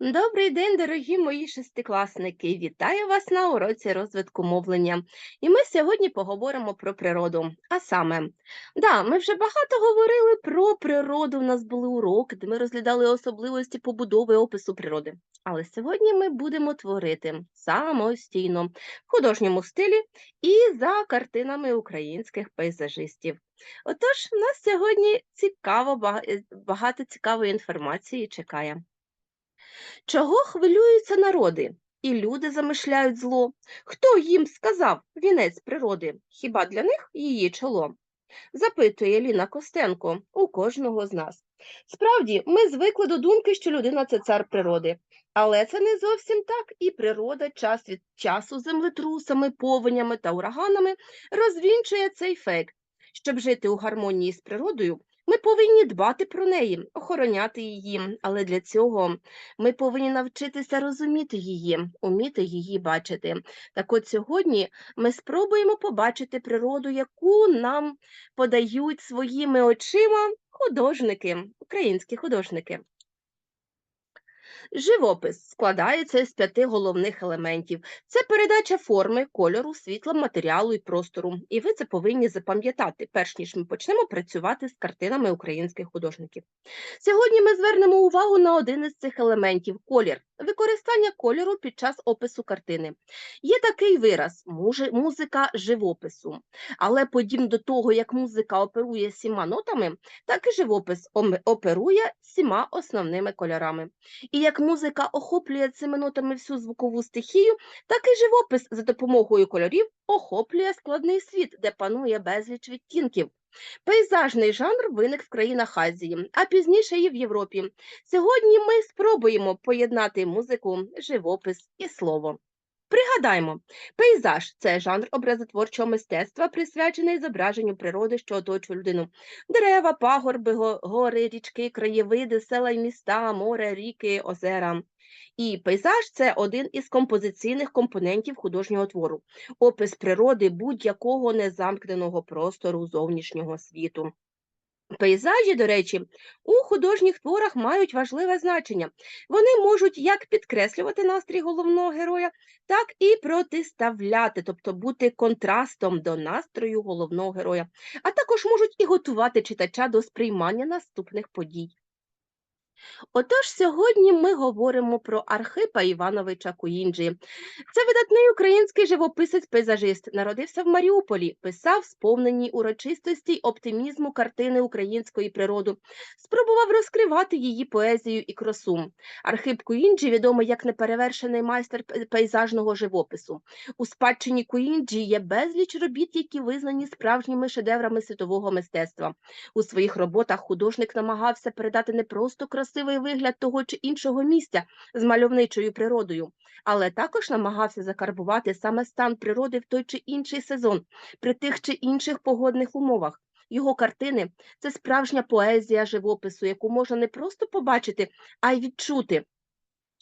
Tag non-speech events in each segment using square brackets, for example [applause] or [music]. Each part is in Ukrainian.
Добрий день, дорогі мої шестикласники! Вітаю вас на уроці розвитку мовлення. І ми сьогодні поговоримо про природу. А саме, да, ми вже багато говорили про природу. У нас були уроки, де ми розглядали особливості побудови опису природи. Але сьогодні ми будемо творити самостійно в художньому стилі і за картинами українських пейзажистів. Отож, нас сьогодні цікаво, багато цікавої інформації чекає. Чого хвилюються народи? І люди замишляють зло. Хто їм сказав вінець природи? Хіба для них її чоло? Запитує Ліна Костенко у кожного з нас. Справді, ми звикли до думки, що людина це цар природи. Але це не зовсім так, і природа час від часу землетрусами, повенями та ураганами розвінчує цей фейк. Щоб жити у гармонії з природою, ми повинні дбати про неї, охороняти її, але для цього ми повинні навчитися розуміти її, уміти її бачити. Так от сьогодні ми спробуємо побачити природу, яку нам подають своїми очима художники, українські художники. Живопис складається з п'яти головних елементів: це передача форми, кольору, світла, матеріалу і простору. І ви це повинні запам'ятати, перш ніж ми почнемо працювати з картинами українських художників. Сьогодні ми звернемо увагу на один із цих елементів колір, використання кольору під час опису картини. Є такий вираз музика живопису, але подібно до того, як музика оперує сіма нотами, так і живопис оперує сіма основними кольорами. І як музика охоплює цими нотами всю звукову стихію, так і живопис за допомогою кольорів охоплює складний світ, де панує безліч відтінків. Пейзажний жанр виник в країнах Азії, а пізніше і в Європі. Сьогодні ми спробуємо поєднати музику, живопис і слово. Пригадаймо, пейзаж це жанр образотворчого мистецтва, присвячений зображенню природи, що оточує людину. Дерева, пагорби, гори, річки, краєвиди, села й міста, море, ріки, озера. І пейзаж це один із композиційних компонентів художнього твору, опис природи будь-якого незамкненого простору зовнішнього світу. Пейзажі, до речі, у художніх творах мають важливе значення. Вони можуть як підкреслювати настрій головного героя, так і протиставляти, тобто бути контрастом до настрою головного героя, а також можуть і готувати читача до сприймання наступних подій. Отож, сьогодні ми говоримо про Архипа Івановича Куїнджі. Це видатний український живописець-пейзажист. Народився в Маріуполі, писав сповнені урочистості й оптимізму картини української природи, спробував розкривати її поезію і красу. Архип Куїнджі відомий як неперевершений майстер пейзажного живопису. У спадщині Куїнджі є безліч робіт, які визнані справжніми шедеврами світового мистецтва. У своїх роботах художник намагався передати не просто красивий вигляд того чи іншого місця з мальовничою природою, але також намагався закарбувати саме стан природи в той чи інший сезон, при тих чи інших погодних умовах. Його картини це справжня поезія живопису, яку можна не просто побачити, а й відчути.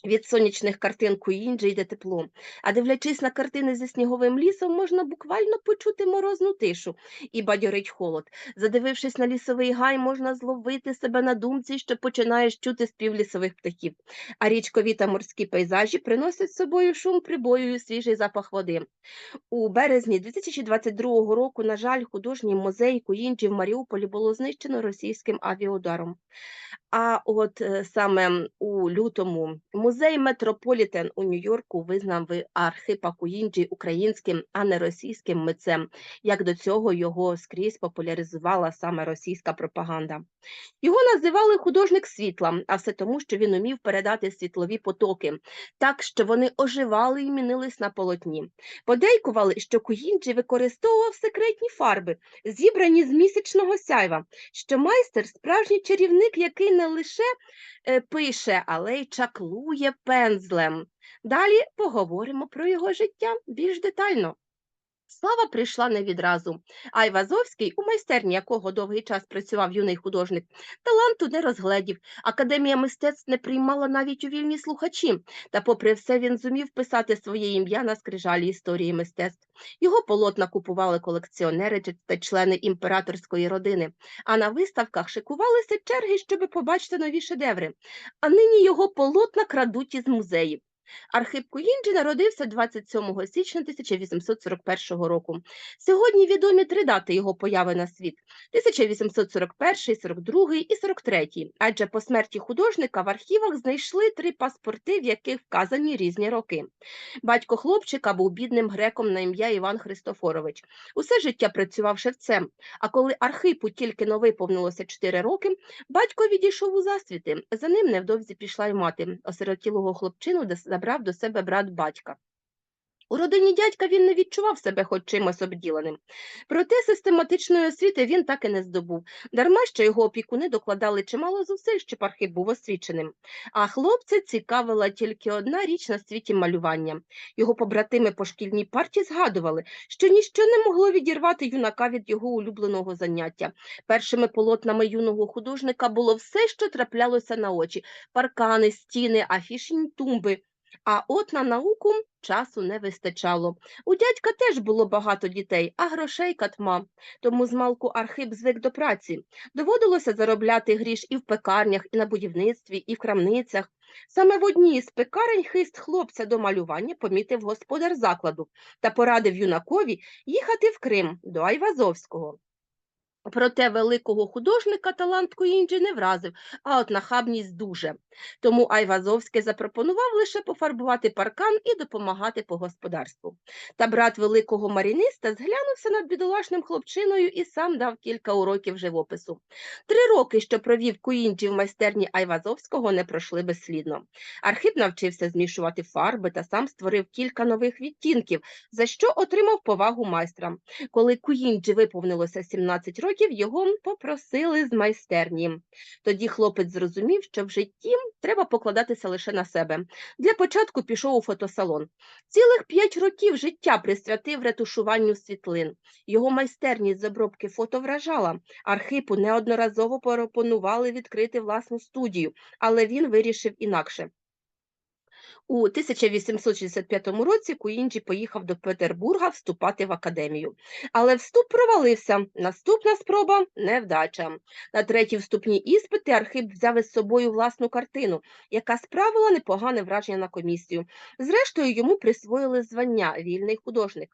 Від сонячних картин Куінджі йде тепло, а дивлячись на картини зі сніговим лісом, можна буквально почути морозну тишу і бадьорить холод. Задивившись на лісовий гай, можна зловити себе на думці, що починаєш чути спів лісових птахів. А річкові та морські пейзажі приносять з собою шум прибою і свіжий запах води. У березні 2022 року, на жаль, художній музей Куінджі в Маріуполі було знищено російським авіаударом. А от е, саме у лютому музей Метрополітен у Нью-Йорку визнав Архипа Куінджі українським, а не російським митцем, як до цього його скрізь популяризувала саме російська пропаганда. Його називали художник світла, а все тому, що він умів передати світлові потоки, так що вони оживали і мінились на полотні. Подейкували, що Куінджі використовував секретні фарби, зібрані з місячного сяйва, що майстер справжній чарівник, який не лише е, пише, але й чаклує пензлем. Далі поговоримо про його життя більш детально. Слава прийшла не відразу. Айвазовський, у майстерні якого довгий час працював юний художник, таланту не розгледів. Академія мистецтв не приймала навіть у вільні слухачі. Та, попри все, він зумів писати своє ім'я на скрижалі історії мистецтв. Його полотна купували колекціонери та члени імператорської родини. А на виставках шикувалися черги, щоби побачити нові шедеври. А нині його полотна крадуть із музеїв. Архип Куїнджі народився 27 січня 1841 року. Сьогодні відомі три дати його появи на світ: 1841, 42 і 43, адже по смерті художника в архівах знайшли три паспорти, в яких вказані різні роки. Батько хлопчика був бідним греком на ім'я Іван Христофорович. Усе життя працював шевцем, а коли Архипу тільки но виповнилося 4 роки, батько відійшов у засвіти. За ним невдовзі пішла й мати. Осиротілого хлопчину де- забрав до себе брат батька. У родині дядька він не відчував себе хоч чимось обділеним. Проте систематичної освіти він так і не здобув, дарма що його опікуни докладали чимало зусиль, щоб Архип був освіченим. А хлопця цікавила тільки одна річ на світі малювання. Його побратими по шкільній парті згадували, що ніщо не могло відірвати юнака від його улюбленого заняття. Першими полотнами юного художника було все, що траплялося на очі: паркани, стіни, афішні тумби. А от на науку часу не вистачало. У дядька теж було багато дітей, а грошей катма. Тому змалку Архип звик до праці. Доводилося заробляти гріш і в пекарнях, і на будівництві, і в крамницях. Саме в одній з пекарень хист хлопця до малювання помітив господар закладу та порадив юнакові їхати в Крим до Айвазовського. Проте великого художника талант Куінджі не вразив, а от нахабність дуже. Тому Айвазовський запропонував лише пофарбувати паркан і допомагати по господарству. Та брат великого маріниста зглянувся над бідолашним хлопчиною і сам дав кілька уроків живопису. Три роки, що провів Куінджі в майстерні Айвазовського, не пройшли безслідно. Архип навчився змішувати фарби та сам створив кілька нових відтінків, за що отримав повагу майстра. Коли Куінджі виповнилося 17 років, його попросили з майстерні. Тоді хлопець зрозумів, що в житті треба покладатися лише на себе. Для початку пішов у фотосалон. Цілих п'ять років життя присвятив ретушуванню світлин. Його майстерність з обробки фото вражала. Архипу неодноразово пропонували відкрити власну студію, але він вирішив інакше. У 1865 році Куінджі поїхав до Петербурга вступати в академію. Але вступ провалився. Наступна спроба невдача. На третій вступні іспити Архип взяв із собою власну картину, яка справила непогане враження на комісію. Зрештою, йому присвоїли звання вільний художник.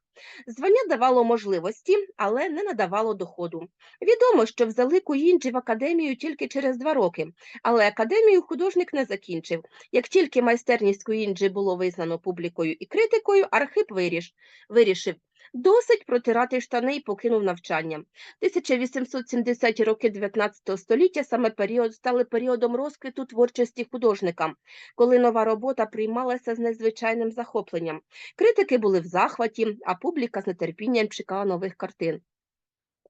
Звання давало можливості, але не надавало доходу. Відомо, що взяли Куінджі в академію тільки через два роки, але академію художник не закінчив. Як тільки майстерність Куінджі було визнано публікою і критикою, Архип виріш, вирішив досить протирати штани і покинув навчання. 1870-ті роки 19 століття саме період стали періодом розквіту творчості художника, коли нова робота приймалася з незвичайним захопленням. Критики були в захваті, а публіка з нетерпінням чекала нових картин.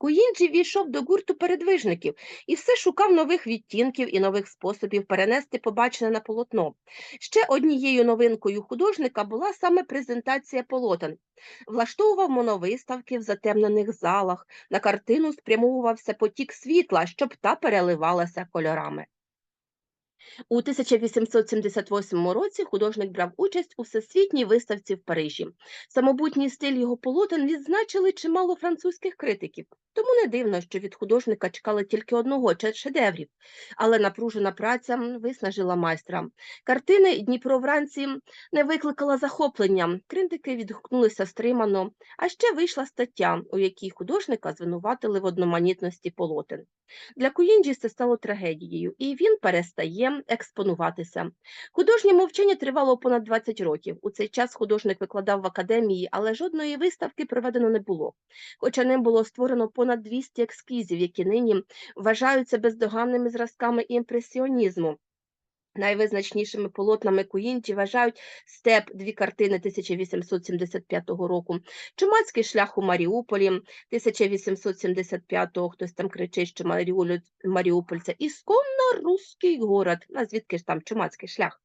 Куїнджі війшов до гурту передвижників і все шукав нових відтінків і нових способів перенести побачене на полотно. Ще однією новинкою художника була саме презентація полотен. Влаштовував моновиставки в затемнених залах, на картину спрямовувався потік світла, щоб та переливалася кольорами. У 1878 році художник брав участь у всесвітній виставці в Парижі. Самобутній стиль його полотен відзначили чимало французьких критиків, тому не дивно, що від художника чекали тільки одного чи шедеврів, але напружена праця виснажила майстра. Картини Дніпро вранці не викликала захоплення, критики відгукнулися стримано, а ще вийшла стаття, у якій художника звинуватили в одноманітності полотен. Для Куїнджі це стало трагедією, і він перестає експонуватися. Художнє мовчання тривало понад 20 років. У цей час художник викладав в академії, але жодної виставки проведено не було. Хоча ним було створено понад 200 ескізів, які нині вважаються бездоганними зразками імпресіонізму. Найвизначнішими полотнами Куїнджі вважають степ дві картини 1875 року, Чумацький шлях у Маріуполі 1875-го, хтось там кричить, що Маріуполь це ісконно руський город, а звідки ж там Чумацький шлях.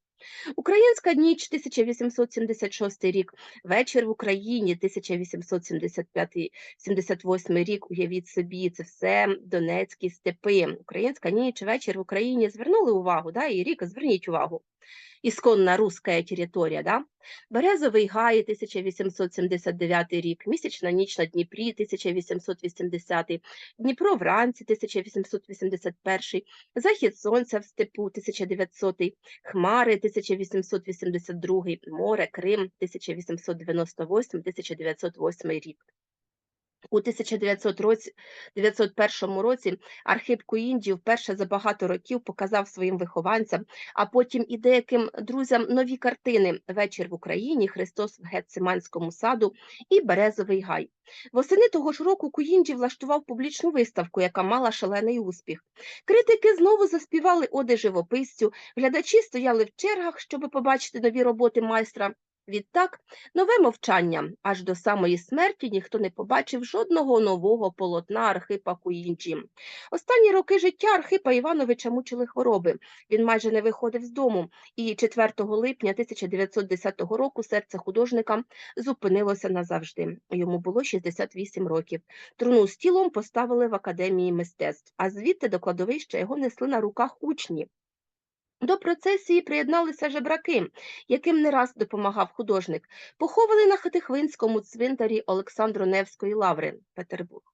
Українська ніч 1876 рік, вечір в Україні 1875-78 рік. Уявіть собі, це все Донецькі степи. Українська ніч, вечір в Україні. Звернули увагу, да? і рік, зверніть увагу. Ісконна руська територія, да? Березовий гай 1879 рік, місячна ніч на Дніпрі 1880, Дніпро вранці 1881, захід сонця в степу 1900, Хмари 1882, море, Крим 1898-1908 рік. У 1901 році Архип Куінджі вперше за багато років показав своїм вихованцям, а потім і деяким друзям нові картини Вечір в Україні, Христос в Гециманському саду і Березовий гай. Восени того ж року Куінджі влаштував публічну виставку, яка мала шалений успіх. Критики знову заспівали оди живописцю, глядачі стояли в чергах, щоб побачити нові роботи майстра. Відтак, нове мовчання аж до самої смерті ніхто не побачив жодного нового полотна Архипа Куінджі. Останні роки життя Архипа Івановича мучили хвороби. Він майже не виходив з дому, і 4 липня 1910 року серце художника зупинилося назавжди. Йому було 68 років. Труну з тілом поставили в академії мистецтв, а звідти до кладовища його несли на руках учні. До процесії приєдналися жебраки, яким не раз допомагав художник. Похований на Хатихвинському цвинтарі Олександру Невської лаври, Петербург.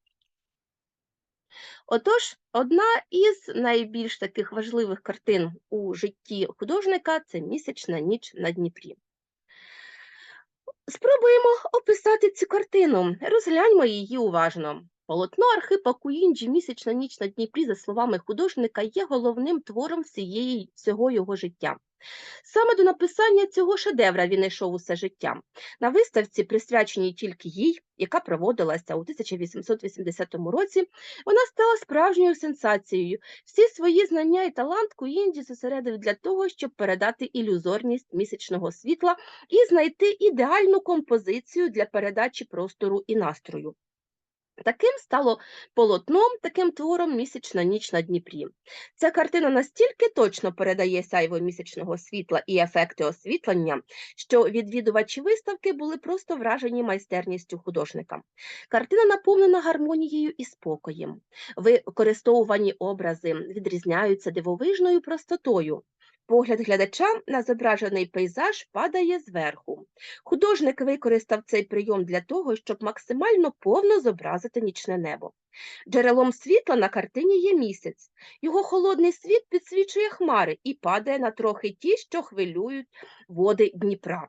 Отож, одна із найбільш таких важливих картин у житті художника це місячна ніч на Дніпрі. Спробуємо описати цю картину. Розгляньмо її уважно. Полотно Архипа Куінджі Місячна ніч на Дніпрі, за словами художника, є головним твором всієї, всього його життя. Саме до написання цього шедевра він йшов усе життя. На виставці, присвяченій тільки їй, яка проводилася у 1880 році, вона стала справжньою сенсацією. Всі свої знання і талант Куінджі зосередив для того, щоб передати ілюзорність місячного світла і знайти ідеальну композицію для передачі простору і настрою. Таким стало полотном, таким твором місячна ніч на Дніпрі. Ця картина настільки точно передає сяйво місячного світла і ефекти освітлення, що відвідувачі виставки були просто вражені майстерністю художника. Картина наповнена гармонією і спокоєм. Використовувані образи відрізняються дивовижною простотою. Погляд глядача на зображений пейзаж падає зверху. Художник використав цей прийом для того, щоб максимально повно зобразити нічне небо. Джерелом світла на картині є місяць. Його холодний світ підсвічує хмари і падає на трохи ті, що хвилюють води Дніпра.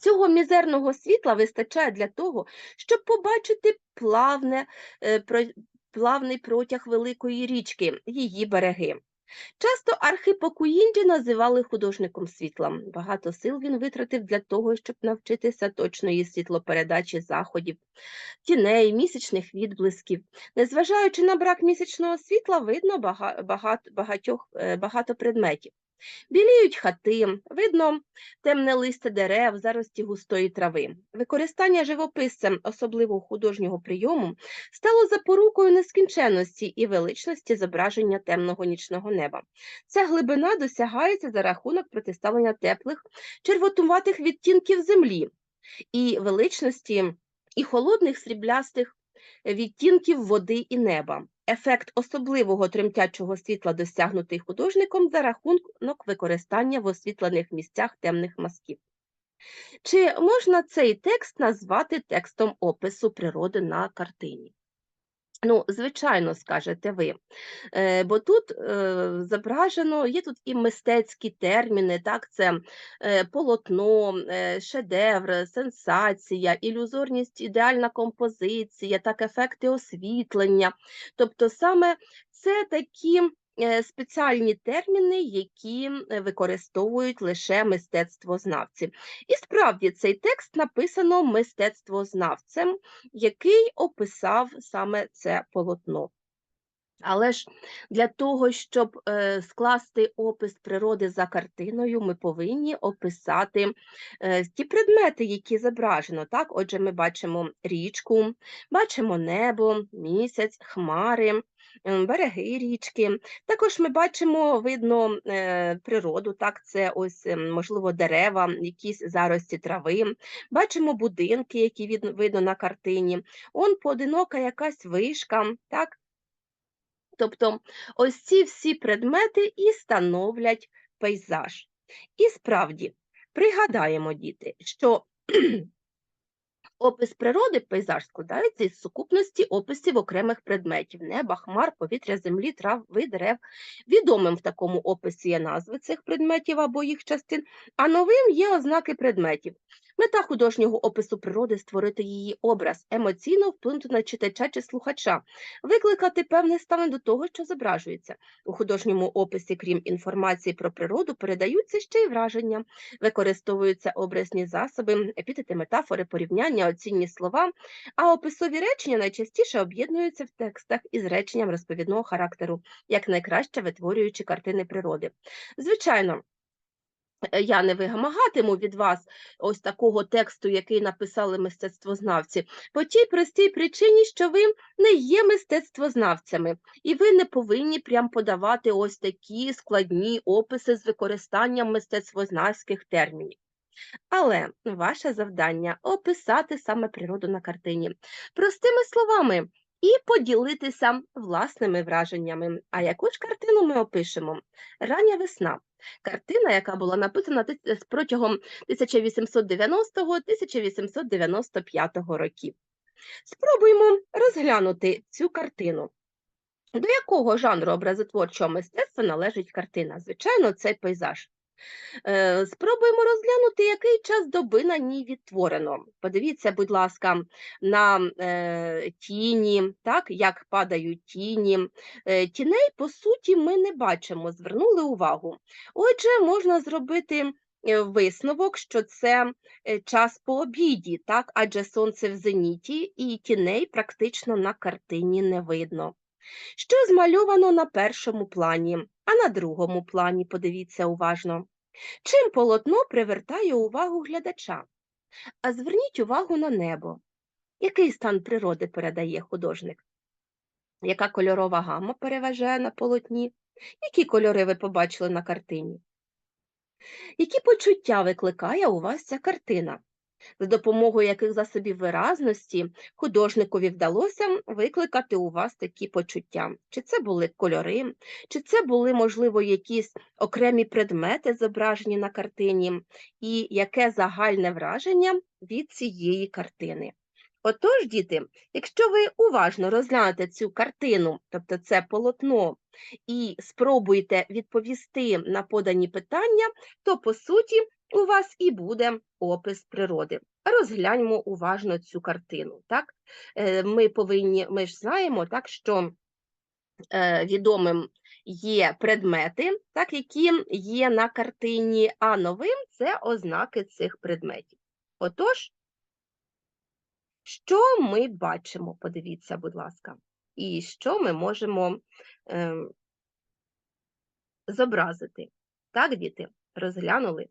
Цього мізерного світла вистачає для того, щоб побачити плавне, е, плавний протяг великої річки, її береги. Часто Архипа Куінджі називали художником світла. Багато сил він витратив для того, щоб навчитися точної світлопередачі заходів, тіней, місячних відблисків. Незважаючи на брак місячного світла, видно багато, багатьох, е, багато предметів. Біліють хати, видно темне листя дерев, зарості густої трави. Використання живописцем особливого художнього прийому стало запорукою нескінченності і величності зображення темного нічного неба. Ця глибина досягається за рахунок протиставлення теплих, червотуватих відтінків землі і величності і холодних сріблястих відтінків води і неба. Ефект особливого тремтячого світла досягнутий художником за рахунок використання в освітлених місцях темних мазків. Чи можна цей текст назвати текстом опису природи на картині? Ну, звичайно, скажете ви, е, бо тут е, зображено, є тут і мистецькі терміни, так, це е, полотно, шедевр, сенсація, ілюзорність, ідеальна композиція, так, ефекти освітлення. Тобто саме це такі Е, спеціальні терміни, які використовують лише мистецтвознавці. І справді цей текст написано мистецтвознавцем, який описав саме це полотно. Але ж для того, щоб е, скласти опис природи за картиною, ми повинні описати е, ті предмети, які зображено. Так? Отже, ми бачимо річку, бачимо небо, місяць, хмари, береги річки. Також ми бачимо, видно е, природу, так? це ось, ем, можливо, дерева, якісь зарості трави, бачимо будинки, які видно на картині. Он поодинока якась вишка. так? Тобто ось ці всі предмети і становлять пейзаж. І справді, пригадаємо, діти, що [clears throat] опис природи, пейзаж складається із сукупності описів окремих предметів неба, хмар, повітря, землі, трави, дерев. Відомим в такому описі є назви цих предметів або їх частин, а новим є ознаки предметів. Мета художнього опису природи створити її образ, емоційно вплинути на читача чи слухача, викликати певне ставлення до того, що зображується. У художньому описі, крім інформації про природу, передаються ще й враження, використовуються образні засоби, епітети, метафори, порівняння, оцінні слова, а описові речення найчастіше об'єднуються в текстах із реченням розповідного характеру, як найкраще витворюючи картини природи. Звичайно, я не вимагатиму від вас ось такого тексту, який написали мистецтвознавці, по тій простій причині, що ви не є мистецтвознавцями, і ви не повинні прям подавати ось такі складні описи з використанням мистецтвознавських термінів. Але ваше завдання описати саме природу на картині простими словами і поділитися власними враженнями. А яку ж картину ми опишемо? Рання весна. Картина, яка була написана протягом 1890-1895 років. Спробуємо розглянути цю картину. До якого жанру образотворчого мистецтва належить картина? Звичайно, це пейзаж. Е, Спробуємо розглянути, який час доби на ній відтворено. Подивіться, будь ласка, на е, тіні, так, як падають тіні. Е, тіней, по суті, ми не бачимо, звернули увагу. Отже, можна зробити е, висновок, що це е, час по обіді, так, адже сонце в зеніті, і тіней практично на картині не видно. Що змальовано на першому плані, а на другому плані, подивіться уважно. Чим полотно привертає увагу глядача? А зверніть увагу на небо. Який стан природи передає художник? Яка кольорова гама переважає на полотні? Які кольори ви побачили на картині? Які почуття викликає у вас ця картина? За допомогою яких засобів виразності художникові вдалося викликати у вас такі почуття? Чи це були кольори, чи це були, можливо, якісь окремі предмети, зображені на картині, і яке загальне враження від цієї картини? Отож, діти, якщо ви уважно розглянете цю картину, тобто це полотно, і спробуєте відповісти на подані питання, то по суті у вас і буде опис природи. Розгляньмо уважно цю картину. Так? Е, Ми повинні, ми ж знаємо, так, що е, відомим є предмети, так, які є на картині, а новим це ознаки цих предметів. Отож, що ми бачимо? Подивіться, будь ласка, і що ми можемо е, зобразити. Так, діти, розглянули.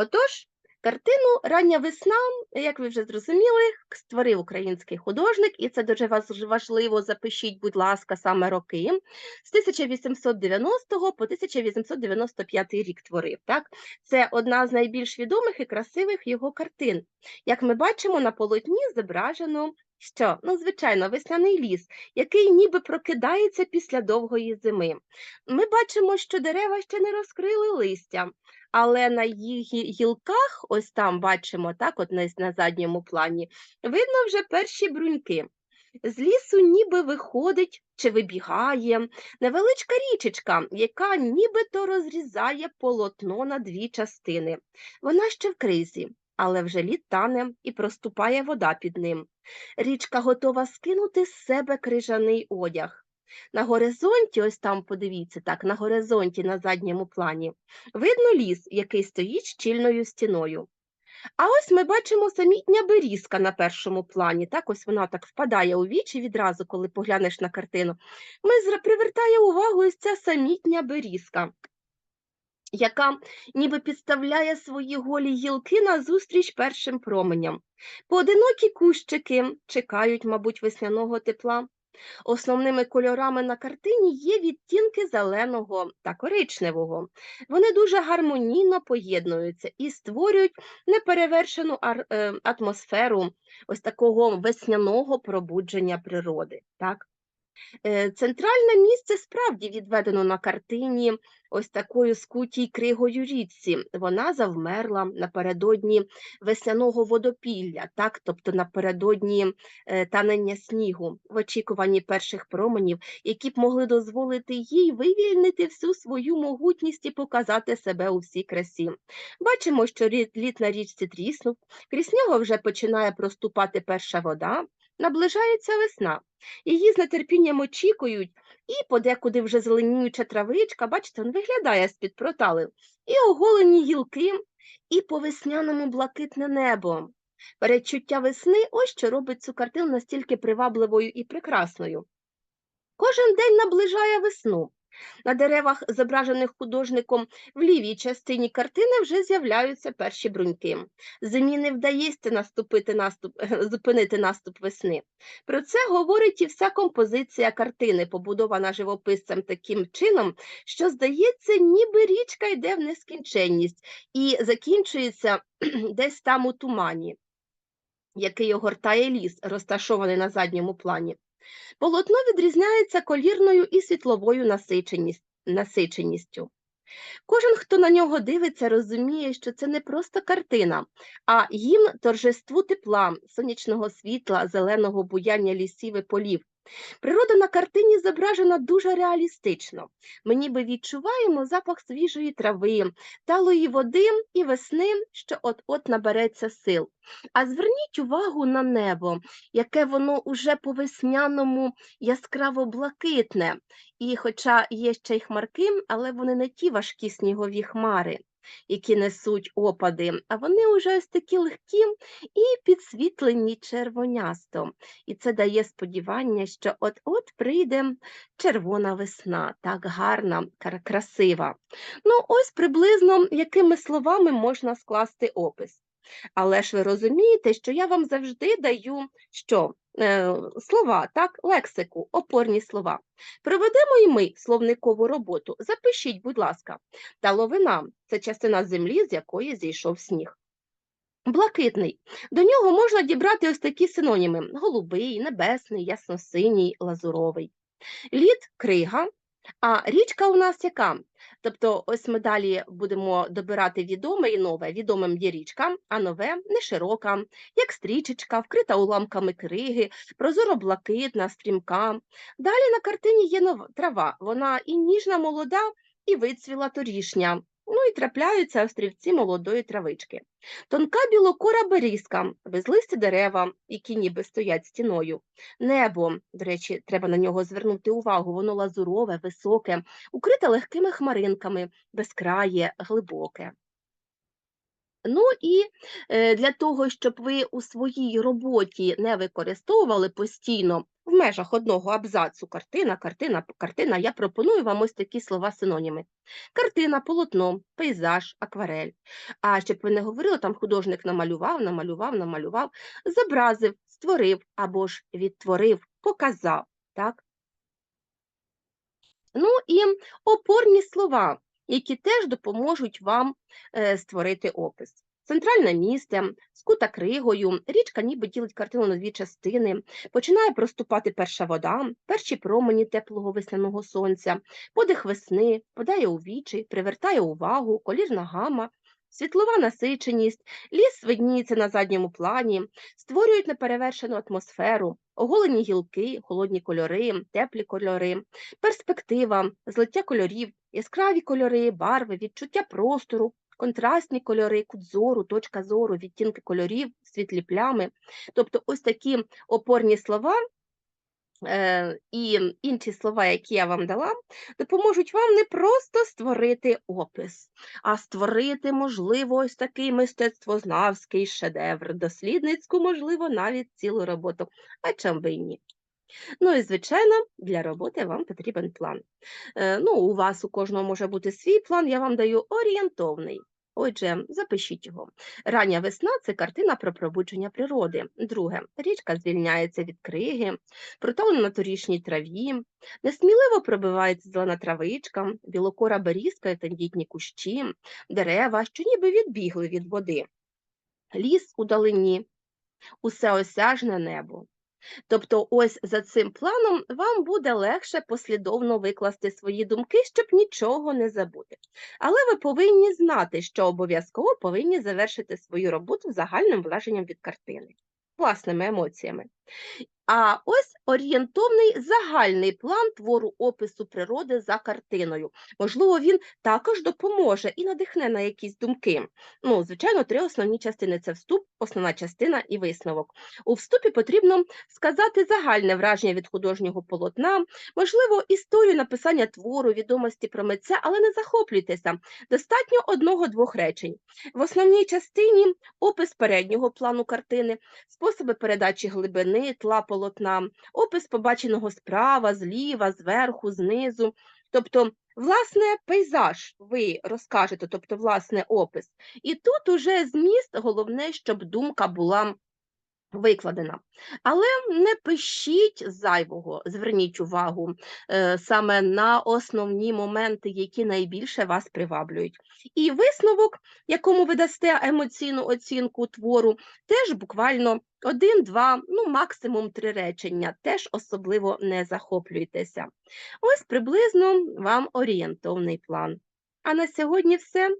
Отож, картину Рання весна, як ви вже зрозуміли, створив український художник, і це дуже важливо. Запишіть, будь ласка, саме роки. З 1890 по 1895 рік творив. Так? Це одна з найбільш відомих і красивих його картин. Як ми бачимо, на полотні зображено. Що? Ну, звичайно, весняний ліс, який ніби прокидається після довгої зими. Ми бачимо, що дерева ще не розкрили листя, але на їх гілках, ось там бачимо, так, от на, задньому плані, видно вже перші бруньки. З лісу ніби виходить чи вибігає невеличка річечка, яка нібито розрізає полотно на дві частини. Вона ще в кризі, але вже лід тане і проступає вода під ним. Річка готова скинути з себе крижаний одяг. На горизонті, ось там подивіться, так, на горизонті на задньому плані, видно ліс, який стоїть щільною стіною. А ось ми бачимо самітня берізка на першому плані. Так, ось вона так впадає у вічі відразу, коли поглянеш на картину. Ми привертає увагу ось ця самітня берізка, яка ніби підставляє свої голі гілки назустріч першим променям. Поодинокі кущики чекають, мабуть, весняного тепла. Основними кольорами на картині є відтінки зеленого та коричневого. Вони дуже гармонійно поєднуються і створюють неперевершену е, атмосферу ось такого весняного пробудження природи. Так? Е, Центральне місце справді відведено на картині ось такою скутій кригою річці. Вона завмерла напередодні весняного водопілля, так, тобто напередодні е, танення снігу, в очікуванні перших променів, які б могли дозволити їй вивільнити всю свою могутність і показати себе у всій красі. Бачимо, що лід на річці тріснув, крізь нього вже починає проступати перша вода, наближається весна. Її з нетерпінням очікують, і подекуди вже зеленіюча травичка, бачите, він виглядає з-під проталив, і оголені гілки, і по весняному блакитне небо. Передчуття весни ось що робить цю картину настільки привабливою і прекрасною. Кожен день наближає весну. На деревах, зображених художником в лівій частині картини, вже з'являються перші бруньки. Зимі не вдається наступити наступ, [laughs] зупинити наступ весни. Про це говорить і вся композиція картини, побудована живописцем таким чином, що здається, ніби річка йде в нескінченність і закінчується [clears throat] десь там у тумані, який огортає ліс, розташований на задньому плані. Полотно відрізняється колірною і світловою насиченістю. Кожен, хто на нього дивиться, розуміє, що це не просто картина, а гімн торжеству тепла, сонячного світла, зеленого буяння лісів і полів. Природа на картині зображена дуже реалістично. Ми ніби відчуваємо запах свіжої трави, талої води і весни, що от-от набереться сил. А зверніть увагу на небо, яке воно уже по весняному яскраво блакитне. І хоча є ще й хмарки, але вони не ті важкі снігові хмари, які несуть опади, а вони вже ось такі легкі і підсвітлені червонясто. І це дає сподівання, що от-от прийде червона весна, так гарна, красива. Ну, ось приблизно якими словами можна скласти опис. Але ж ви розумієте, що я вам завжди даю що? Е, слова, так, лексику, опорні слова. Проведемо і ми словникову роботу. Запишіть, будь ласка, таловина це частина землі, з якої зійшов сніг. Блакитний. До нього можна дібрати ось такі синоніми: голубий, небесний, ясносиній, лазуровий. Лід крига, а річка у нас яка? Тобто, ось ми далі будемо добирати відоме і нове. Відомим є річка, а нове не широка, як стрічечка, вкрита уламками криги, прозоро-блакитна, стрімка. Далі на картині є нова трава. Вона і ніжна, молода, і вицвіла торішня. Ну і трапляються острівці молодої травички. Тонка білокора берізка, безлисті дерева, які ніби стоять стіною. Небо, до речі, треба на нього звернути увагу, воно лазурове, високе, укрите легкими хмаринками, безкрає, глибоке. Ну і е, для того, щоб ви у своїй роботі не використовували постійно в межах одного абзацу картина, картина, картина, я пропоную вам ось такі слова синоніми. Картина, полотно, пейзаж, акварель. А щоб ви не говорили, там художник намалював, намалював, намалював, зобразив, створив або ж відтворив, показав. Так? Ну і опорні слова, які теж допоможуть вам е, створити опис. Центральне місце, скута кригою, річка ніби ділить картину на дві частини, починає проступати перша вода, перші промені теплого весняного сонця, подих весни, подає у вічі, привертає увагу, колірна гама, світлова насиченість, ліс видніється на задньому плані, створюють неперевершену атмосферу, оголені гілки, холодні кольори, теплі кольори, перспектива, злиття кольорів, яскраві кольори, барви, відчуття простору, контрастні кольори, кут зору, точка зору, відтінки кольорів, світлі плями. Тобто ось такі опорні слова е, і інші слова, які я вам дала, допоможуть вам не просто створити опис, а створити, можливо, ось такий мистецтвознавський шедевр, дослідницьку, можливо, навіть цілу роботу. А чому би і ні? Ну і звичайно, для роботи вам потрібен план. Е, ну, у вас у кожного може бути свій план, я вам даю орієнтовний. Отже, запишіть його. Рання весна це картина про пробудження природи. Друге, річка звільняється від криги, протоне на торішній траві, несміливо пробивається зелена травичка, білокора берізка і тендітні кущі, дерева, що ніби відбігли від води, ліс у далині, усе осяжне небо. Тобто, ось за цим планом вам буде легше послідовно викласти свої думки, щоб нічого не забути. Але ви повинні знати, що обов'язково повинні завершити свою роботу загальним враженням від картини, власними емоціями. А ось орієнтовний загальний план твору опису природи за картиною. Можливо, він також допоможе і надихне на якісь думки. Ну, звичайно, три основні частини це вступ, основна частина і висновок. У вступі потрібно сказати загальне враження від художнього полотна, можливо, історію написання твору, відомості про митця, але не захоплюйтеся. Достатньо одного-двох речень. В основній частині опис переднього плану картини, способи передачі глибини, тла полотна, опис побаченого справа, зліва, зверху, знизу. Тобто, власне, пейзаж ви розкажете, тобто, власне, опис. І тут уже зміст, головне, щоб думка була викладена. Але не пишіть зайвого, зверніть увагу е, саме на основні моменти, які найбільше вас приваблюють. І висновок, якому ви дасте емоційну оцінку твору, теж буквально один, два, ну максимум три речення, теж особливо не захоплюйтеся. Ось приблизно вам орієнтовний план. А на сьогодні все.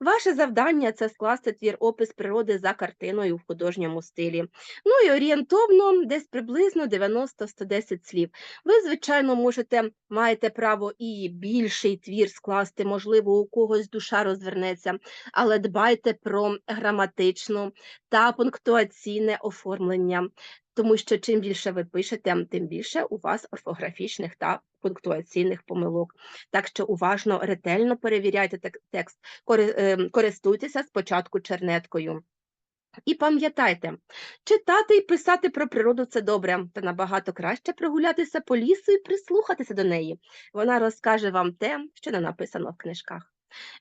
Ваше завдання це скласти твір опис природи за картиною в художньому стилі. Ну і орієнтовно десь приблизно 90-110 слів. Ви, звичайно, можете, маєте право і більший твір скласти, можливо, у когось душа розвернеться, але дбайте про граматичну та пунктуаційне оформлення. Тому що чим більше ви пишете, тим більше у вас орфографічних та пунктуаційних помилок. Так що уважно, ретельно перевіряйте текст, ем, користуйтеся спочатку чернеткою. І пам'ятайте, читати і писати про природу це добре, та набагато краще прогулятися по лісу і прислухатися до неї. Вона розкаже вам те, що не написано в книжках.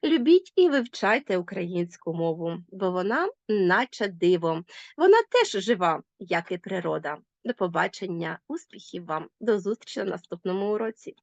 Любіть і вивчайте українську мову, бо вона, наче диво, вона теж жива, як і природа. До побачення, успіхів вам, до зустрічі на наступному уроці.